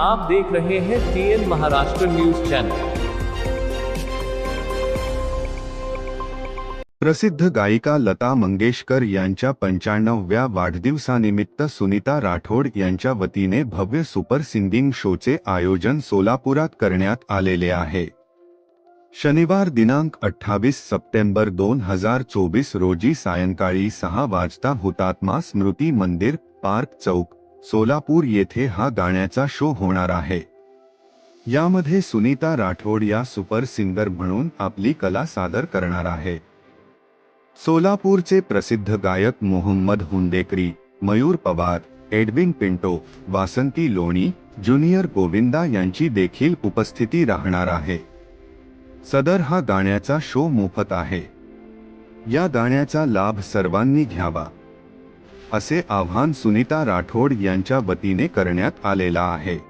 आप देख रहे हैं टीएन महाराष्ट्र न्यूज चैनल प्रसिद्ध गायिका लता मंगेशकर यांच्या पंच्याण्णवव्या वाढदिवसानिमित्त सुनीता राठोड यांच्या वतीने भव्य सुपर सिंगिंग शोचे आयोजन सोलापुरात करण्यात आलेले आहे. शनिवार दिनांक अठ्ठावीस सप्टेंबर दोन हजार चोवीस रोजी सायंकाळी सहा वाजता हुतात्मा स्मृती मंदिर पार्क चौक सोलापूर येथे हा गाण्याचा शो होणार आहे. यामध्ये सुनीता राठोड या सुपर सिंगर म्हणून आपली कला सादर करणार आहे. सोलापूरचे प्रसिद्ध गायक मोहम्मद हुंदेकरी मयूर पवार एडविन पिंटो वासंती लोणी ज्युनियर गोविंदा यांची देखील उपस्थिती राहणार आहे. सदर हा गाण्याचा शो मोफत आहे. या गाण्याचा लाभ सर्वांनी घ्यावा. असे आव्हान सुनीता राठोड यांच्या वतीने करण्यात आलेला आहे.